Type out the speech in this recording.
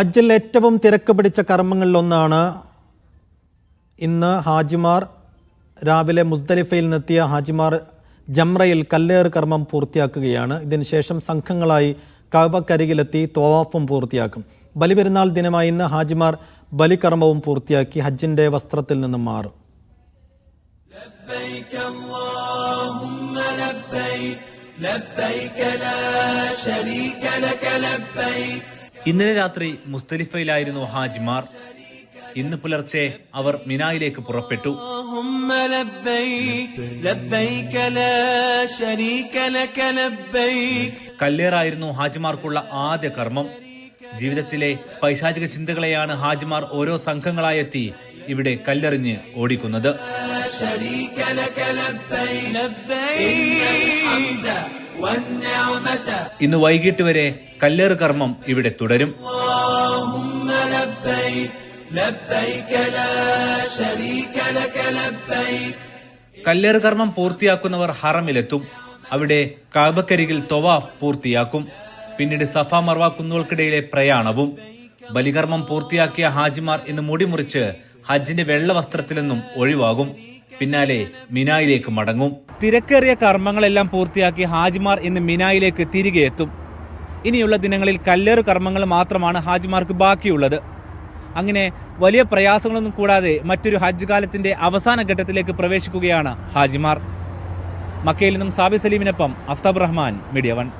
ഹജ്ജിൽ ഏറ്റവും തിരക്ക് പിടിച്ച കർമ്മങ്ങളിലൊന്നാണ് ഇന്ന് ഹാജിമാർ രാവിലെ മുസ്തലിഫയിൽ നിന്നെത്തിയ ഹാജിമാർ ജംറയിൽ കല്ലേർ കർമ്മം പൂർത്തിയാക്കുകയാണ്. ഇതിനുശേഷം സംഘങ്ങളായി കവക്കരികിലെത്തി തോവാപ്പും പൂർത്തിയാക്കും. ബലിപെരുന്നാൾ ദിനമായി ഇന്ന് ഹാജിമാർ ബലികർമ്മവും പൂർത്തിയാക്കി ഹജ്ജിന്റെ വസ്ത്രത്തിൽ നിന്നും മാറും. ലബൈക ലാ ശരീക ലക ലബൈക ഇന്നലെ രാത്രി മുസ്തലിഫയിലായിരുന്നു ഹാജിമാർ. ഇന്ന് പുലർച്ചെ അവർ മിനായിലേക്ക് പുറപ്പെട്ടു. കല്ലേറായിരുന്നു ഹാജിമാർക്കുള്ള ആദ്യ കർമ്മം. ജീവിതത്തിലെ പൈശാചിക ചിന്തകളെയാണ് ഹാജിമാർ ഓരോ സംഘങ്ങളായെത്തി ഇവിടെ കല്ലെറിഞ്ഞ് ഓടിക്കുന്നത്. ഇന്ന് വൈകിട്ട് വരെ കല്ലേറ് കർമ്മം ഇവിടെ തുടരും. കല്ലേറ് കർമ്മം പൂർത്തിയാക്കുന്നവർ ഹറമിലെത്തും. അവിടെ കാബക്കരികിൽ തൊവാഫ് പൂർത്തിയാക്കും. പിന്നീട് സഫ മർവാ കുന്നുകൾക്കിടയിലെ പ്രയാണവും. ബലികർമ്മം പൂർത്തിയാക്കിയ ഹാജിമാർ ഇന്ന് മുടിമുറിച്ച് ഹജ്ജിന്റെ വെള്ള വസ്ത്രത്തിൽ നിന്നും ഒഴിവാകും. പിന്നാലെ മിനായിലേക്ക് മടങ്ങും. തിരക്കേറിയ കർമ്മങ്ങളെല്ലാം പൂർത്തിയാക്കി ഹാജിമാർ ഇന്ന് മിനായിലേക്ക് തിരികെ എത്തും. ഇനിയുള്ള ദിനങ്ങളിൽ കല്ലേറ് കർമ്മങ്ങൾ മാത്രമാണ് ഹാജിമാർക്ക് ബാക്കിയുള്ളത്. അങ്ങനെ വലിയ പ്രയാസങ്ങളൊന്നും കൂടാതെ മറ്റൊരു ഹജ്ജ് കാലത്തിന്റെ അവസാന ഘട്ടത്തിലേക്ക് പ്രവേശിക്കുകയാണ് ഹാജിമാർ. മക്കയിൽ നിന്നും സാബി സലീമിനൊപ്പം അഫ്താബ് റഹ്മാൻ മീഡിയ വൺ.